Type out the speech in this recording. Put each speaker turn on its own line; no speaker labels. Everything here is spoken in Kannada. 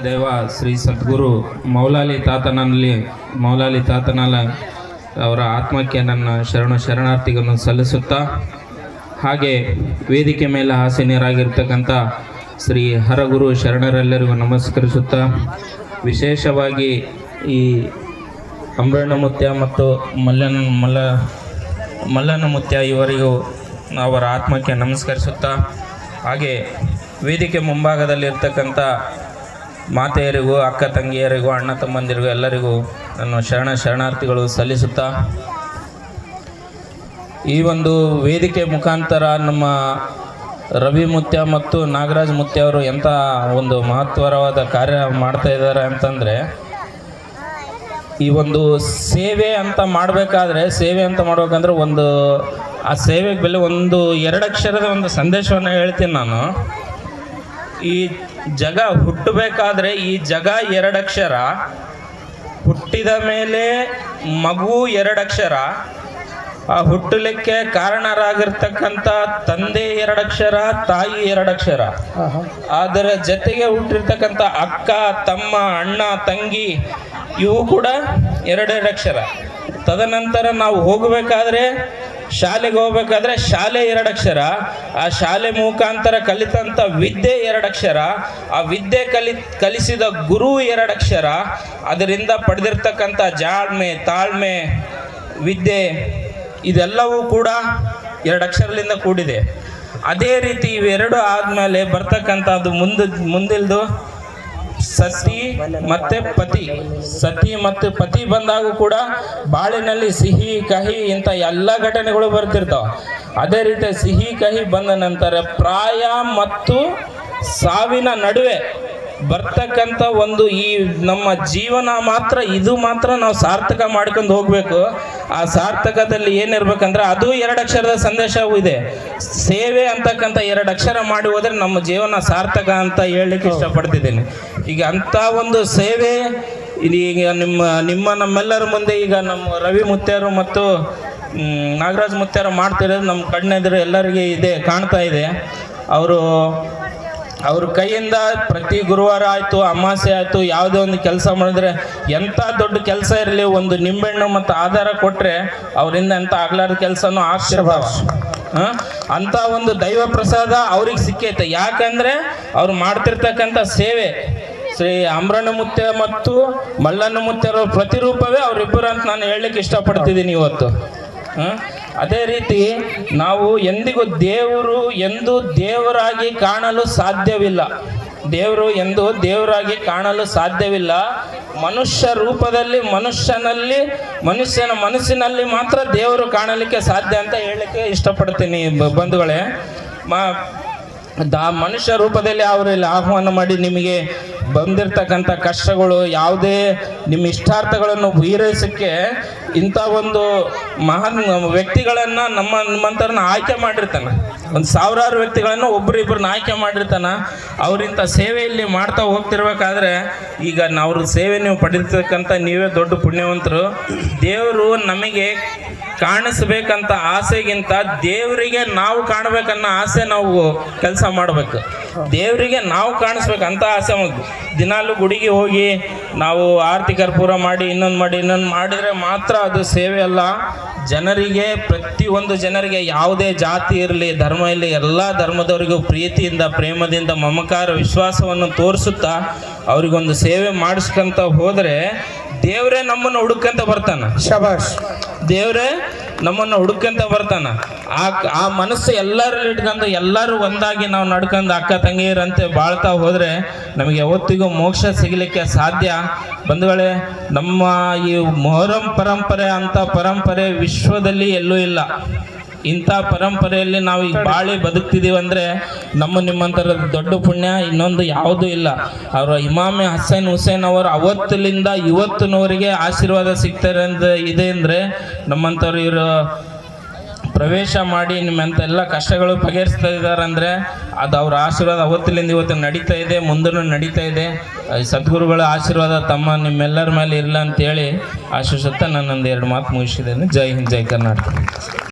ದೇವ ಶ್ರೀ ಸದ್ಗುರು ಮೌಲಾಲಿ ತಾತನಲ್ಲಿ, ಮೌಲಾಲಿ ತಾತನಲ್ಲ ಅವರ ಆತ್ಮಕ್ಕೆ ನನ್ನ ಶರಣ ಶರಣಾರ್ಥಿಗಳನ್ನು ಸಲ್ಲಿಸುತ್ತಾ, ಹಾಗೆ ವೇದಿಕೆ ಮೇಲೆ ಆಸೀನರಾಗಿರ್ತಕ್ಕಂಥ ಶ್ರೀ ಹರಗುರು ಶರಣರೆಲ್ಲರಿಗೂ ನಮಸ್ಕರಿಸುತ್ತಾ, ವಿಶೇಷವಾಗಿ ಈ ಅಂಬರಣ್ಣ ಮುತ್ಯ ಮತ್ತು ಮಲ್ಲನ, ಮಲ್ಲ ಮಲ್ಲನ ಮುತ್ಯ ಇವರಿಗೂ ಅವರ ಆತ್ಮಕ್ಕೆ ನಮಸ್ಕರಿಸುತ್ತಾ, ಹಾಗೆ ವೇದಿಕೆ ಮುಂಭಾಗದಲ್ಲಿರ್ತಕ್ಕಂಥ ಮಾತೆಯರಿಗೂ, ಅಕ್ಕ ತಂಗಿಯರಿಗೂ, ಅಣ್ಣ ತಮ್ಮಂದಿರಿಗೂ, ಎಲ್ಲರಿಗೂ ನನ್ನ ಶರಣ ಶರಣಾರ್ಥಿಗಳು ಸಲ್ಲಿಸುತ್ತಾ ಈ ಒಂದು ವೇದಿಕೆ ಮುಖಾಂತರ ನಮ್ಮ ರವಿ ಮುತ್ಯ ಮತ್ತು ನಾಗರಾಜ್ ಮುತ್ಯ ಅವರು ಎಂಥ ಒಂದು ಮಹತ್ವರವಾದ ಕಾರ್ಯ ಮಾಡ್ತಾ ಇದ್ದಾರೆ ಅಂತಂದರೆ, ಈ ಒಂದು ಸೇವೆ ಅಂತ ಮಾಡಬೇಕಾದ್ರೆ, ಸೇವೆ ಅಂತ ಮಾಡ್ಬೇಕಂದ್ರೆ ಒಂದು, ಆ ಸೇವೆಗೆ ಬೆಲೆ ಒಂದು ಎರಡು ಅಕ್ಷರದ ಒಂದು ಸಂದೇಶವನ್ನು ಹೇಳ್ತೀನಿ ನಾನು. ಈ ಜಗ ಹುಟ್ಟಬೇಕಾದ್ರೆ ಈ ಜಗ ಎರಡಕ್ಷರ ಹುಟ್ಟಿದ ಮೇಲೆ ಮಗು ಎರಡಕ್ಷರ ಆ ಹುಟ್ಟಲಿಕ್ಕೆ ಕಾರಣರಾಗಿರ್ತಕ್ಕಂಥ ತಂದೆ ಎರಡಕ್ಷರ ತಾಯಿ ಎರಡಕ್ಷರ ಅದರ ಜೊತೆಗೆ ಹುಟ್ಟಿರ್ತಕ್ಕಂಥ ಅಕ್ಕ, ತಮ್ಮ, ಅಣ್ಣ, ತಂಗಿ, ಇವು ಕೂಡ ಎರಡೆರಡಕ್ಷರ ತದನಂತರ ನಾವು ಹೋಗಬೇಕಾದ್ರೆ ಶಾಲೆಗೆ ಹೋಗ್ಬೇಕಾದ್ರೆ ಶಾಲೆ ಎರಡಕ್ಷರ ಆ ಶಾಲೆ ಮುಖಾಂತರ ಕಲಿತಂಥ ವಿದ್ಯೆ ಎರಡಕ್ಷರ ಆ ವಿದ್ಯೆ ಕಲಿ, ಕಲಿಸಿದ ಗುರು ಎರಡಕ್ಷರ ಅದರಿಂದ ಪಡೆದಿರ್ತಕ್ಕಂಥ ಜಾಳ್ಮೆ ತಾಳ್ಮೆ, ವಿದ್ಯೆ ಇದೆಲ್ಲವೂ ಕೂಡ ಎರಡಕ್ಷರದಿಂದ ಕೂಡಿದೆ. ಅದೇ ರೀತಿ ಇವೆರಡು ಆದಮೇಲೆ ಬರ್ತಕ್ಕಂಥದ್ದು ಮುಂದೆ, ಮುಂದಿಲ್ದು ಸತಿ ಮತ್ತೆ ಪತಿ. ಸತಿ ಮತ್ತು ಪತಿ ಬಂದಾಗೂ ಕೂಡ ಬಾಳಿನಲ್ಲಿ ಸಿಹಿ, ಕಹಿ ಇಂಥ ಎಲ್ಲ ಘಟನೆಗಳು ಬರ್ತಿರ್ತಾವ. ಅದೇ ರೀತಿ ಸಿಹಿ, ಕಹಿ ಬಂದ ನಂತರ ಪ್ರಾಯ ಮತ್ತು ಸಾವಿನ ನಡುವೆ ಬರ್ತಕ್ಕಂಥ ಒಂದು ಈ ನಮ್ಮ ಜೀವನ ಮಾತ್ರ, ಇದು ಮಾತ್ರ ನಾವು ಸಾರ್ಥಕ ಮಾಡ್ಕೊಂಡು ಹೋಗ್ಬೇಕು. ಆ ಸಾರ್ಥಕದಲ್ಲಿ ಏನಿರ್ಬೇಕಂದ್ರೆ ಅದು ಎರಡು ಅಕ್ಷರದ ಸಂದೇಶವೂ ಇದೆ. ಸೇವೆ ಅಂತಕ್ಕಂಥ ಎರಡು ಅಕ್ಷರ ಮಾಡಿ ಹೋದ್ರೆ ನಮ್ಮ ಜೀವನ ಸಾರ್ಥಕ ಅಂತ ಹೇಳಲಿಕ್ಕೆ ಇಷ್ಟಪಡ್ತಿದ್ದೀನಿ. ಈಗ ಅಂಥ ಒಂದು ಸೇವೆ ಇದು ಈಗ ನಿಮ್ಮ ನಿಮ್ಮ ನಮ್ಮೆಲ್ಲರ ಮುಂದೆ ಈಗ ನಮ್ಮ ರವಿ ಮುತ್ಯಾರು ಮತ್ತು ನಾಗರಾಜ್ ಮುತ್ಯಾರು ಮಾಡ್ತಿರೋದು ನಮ್ಮ ಕಣ್ಣೆದುರು ಎಲ್ಲರಿಗೆ ಇದೆ ಕಾಣ್ತಾ ಇದೆ. ಅವರು ಅವ್ರ ಕೈಯಿಂದ ಪ್ರತಿ ಗುರುವಾರ ಆಯಿತು, ಅಮಾಸೆ ಆಯಿತು, ಯಾವುದೇ ಒಂದು ಕೆಲಸ ಮಾಡಿದ್ರೆ ಎಂಥ ದೊಡ್ಡ ಕೆಲಸ ಇರಲಿ, ಒಂದು ನಿಂಬೆಹಣ್ಣು ಮತ್ತು ಆಧಾರ ಕೊಟ್ಟರೆ ಅವರಿಂದ ಎಂಥ ಆಗ್ಲಾರ್ದ ಕೆಲಸನೂ ಆಶೀರ್ವಾದ ಹಾಂ? ಅಂಥ ಒಂದು ದೈವ ಪ್ರಸಾದ ಅವ್ರಿಗೆ ಸಿಕ್ಕೈತೆ. ಯಾಕಂದರೆ ಅವ್ರು ಮಾಡ್ತಿರ್ತಕ್ಕಂಥ ಸೇವೆ, ಶ್ರೀ ಅಮ್ರಣ್ಣ ಮುತ್ಯ ಮತ್ತು ಮಲ್ಲಣ್ಣ ಮುತ್ಯರ ಪ್ರತಿರೂಪವೇ ಅವರಿಬ್ಬರು ಅಂತ ನಾನು ಹೇಳಲಿಕ್ಕೆ ಇಷ್ಟಪಡ್ತಿದ್ದೀನಿ ಇವತ್ತು. ಹ? ಅದೇ ರೀತಿ ನಾವು ಎಂದಿಗೂ ದೇವರು ಎಂದು ದೇವರಾಗಿ ಕಾಣಲು ಸಾಧ್ಯವಿಲ್ಲ. ದೇವರು ಎಂದು ದೇವರಾಗಿ ಕಾಣಲು ಸಾಧ್ಯವಿಲ್ಲ. ಮನುಷ್ಯ ರೂಪದಲ್ಲಿ, ಮನುಷ್ಯನಲ್ಲಿ, ಮನುಷ್ಯನ ಮನಸ್ಸಿನಲ್ಲಿ ಮಾತ್ರ ದೇವರು ಕಾಣಲಿಕ್ಕೆ ಸಾಧ್ಯ ಅಂತ ಹೇಳಲಿಕ್ಕೆ ಇಷ್ಟಪಡ್ತೀನಿ ಬಂಧುಗಳೇ. ಮಾ, ದ, ಮನುಷ್ಯ ರೂಪದಲ್ಲಿ ಅವರಲ್ಲಿ ಆಹ್ವಾನ ಮಾಡಿ ನಿಮಗೆ ಬಂದಿರತಕ್ಕಂಥ ಕಷ್ಟಗಳು, ಯಾವುದೇ ನಿಮ್ಮ ಇಷ್ಟಾರ್ಥಗಳನ್ನು ಪೂರೈಸಕ್ಕೆ ಇಂಥ ಒಂದು ಮಹಾನ್ ವ್ಯಕ್ತಿಗಳನ್ನು ನಮ್ಮ ನಮ್ಮಂಥವ್ರನ್ನ ಆಯ್ಕೆ ಮಾಡಿರ್ತಾನೆ. ಒಂದು ಸಾವಿರಾರು ವ್ಯಕ್ತಿಗಳನ್ನು ಒಬ್ಬರಿಬ್ಬರನ್ನ ಆಯ್ಕೆ ಮಾಡಿರ್ತಾನ. ಅವರಿಂಥ ಸೇವೆಯಲ್ಲಿ ಮಾಡ್ತಾ ಹೋಗ್ತಿರ್ಬೇಕಾದ್ರೆ ಈಗ ಅವ್ರ ಸೇವೆ ನೀವು ಪಡಿರ್ತಕ್ಕಂಥ ನೀವೇ ದೊಡ್ಡ ಪುಣ್ಯವಂತರು. ದೇವರು ನಮಗೆ ಕಾಣಿಸ್ಬೇಕಂತ ಆಸೆಗಿಂತ ದೇವರಿಗೆ ನಾವು ಕಾಣಬೇಕನ್ನೋ ಆಸೆ ನಾವು ಕೆಲಸ ಮಾಡಬೇಕು. ದೇವರಿಗೆ ನಾವು ಕಾಣಿಸ್ಬೇಕು ಅಂತ ಆಸೆ ದಿನಾಲು ಗುಡಿಗೆ ಹೋಗಿ ನಾವು ಆರತಿ ಕರ್ಪೂರ ಮಾಡಿ ಇನ್ನೊಂದು ಮಾಡಿ ಇನ್ನೊಂದು ಮಾಡಿದರೆ ಮಾತ್ರ ಅದು ಸೇವೆ ಅಲ್ಲ. ಜನರಿಗೆ ಪ್ರತಿಯೊಂದು ಜನರಿಗೆ ಯಾವುದೇ ಜಾತಿ ಇರಲಿ ಧರ್ಮ ಇರಲಿ ಎಲ್ಲ ಧರ್ಮದವರಿಗೂ ಪ್ರೀತಿಯಿಂದ ಪ್ರೇಮದಿಂದ ಮಮಕಾರ ವಿಶ್ವಾಸವನ್ನು ತೋರಿಸುತ್ತಾ ಅವರಿಗೊಂದು ಸೇವೆ ಮಾಡಿಸ್ಕೊಂತ ಹೋದರೆ ದೇವರೇ ನಮ್ಮನ್ನು ಹುಡುಕಂತ ಬರ್ತಾನೆ.
ಶಬಾಷ್.
ದೇವರೇ ನಮ್ಮನ್ನು ಹುಡುಕಂತ ಬರ್ತಾನ. ಆ ಆ ಮನಸ್ಸು ಎಲ್ಲರಲ್ಲಿ ಇಟ್ಕೊಂಡು ಎಲ್ಲರೂ ಒಂದಾಗಿ ನಾವು ನಡ್ಕೊಂಡು ಅಕ್ಕ ತಂಗಿಯರಂತೆ ಬಾಳ್ತಾ ಹೋದರೆ ನಮಗೆ ಯಾವತ್ತಿಗೂ ಮೋಕ್ಷ ಸಿಗಲಿಕ್ಕೆ ಸಾಧ್ಯ. ಬಂಧುಗಳೇ, ನಮ್ಮ ಈ ಮೊಹರಂ ಪರಂಪರೆ ಅಂಥ ಪರಂಪರೆ ವಿಶ್ವದಲ್ಲಿ ಎಲ್ಲೂ ಇಲ್ಲ. ಇಂಥ ಪರಂಪರೆಯಲ್ಲಿ ನಾವು ಈಗ ಬಾಳಿ ಬದುಕ್ತಿದ್ದೀವಿ ಅಂದರೆ ನಮ್ಮ ನಿಮ್ಮಂತರ ದೊಡ್ಡ ಪುಣ್ಯ ಇನ್ನೊಂದು ಯಾವುದೂ ಇಲ್ಲ. ಅವರ ಇಮಾಮಿ ಹಸೈನ್ ಹುಸೇನ್ ಅವರು ಅವತ್ತಲಿಂದ ಇವತ್ತಿನವರಿಗೆ ಆಶೀರ್ವಾದ ಸಿಗ್ತಾರೆ ಅಂತ ಇದೆ ಅಂದರೆ ನಮ್ಮಂಥವ್ರು ಇವರು ಪ್ರವೇಶ ಮಾಡಿ ನಿಮ್ಮ ಎಲ್ಲ ಕಷ್ಟಗಳು ಬಗೆಹರಿಸ್ತಾ ಇದ್ದಾರೆ ಅಂದರೆ ಅದು ಅವ್ರ ಆಶೀರ್ವಾದ ಅವತ್ತಿಲಿಂದ ಇವತ್ತು ನಡೀತಾ ಇದೆ ಮುಂದೂ ನಡೀತಾ ಇದೆ. ಸದ್ಗುರುಗಳ ಆಶೀರ್ವಾದ ತಮ್ಮ ನಿಮ್ಮೆಲ್ಲರ ಮೇಲೆ ಇರಲ್ಲ ಅಂತೇಳಿ ಆಶಿಸುತ್ತಾ ನನ್ನೊಂದು ಎರಡು ಮಾತು ಮುಗಿಸಿದ್ದೇನೆ. ಜೈ ಹಿಂದ್, ಜೈ ಕರ್ನಾಟಕ.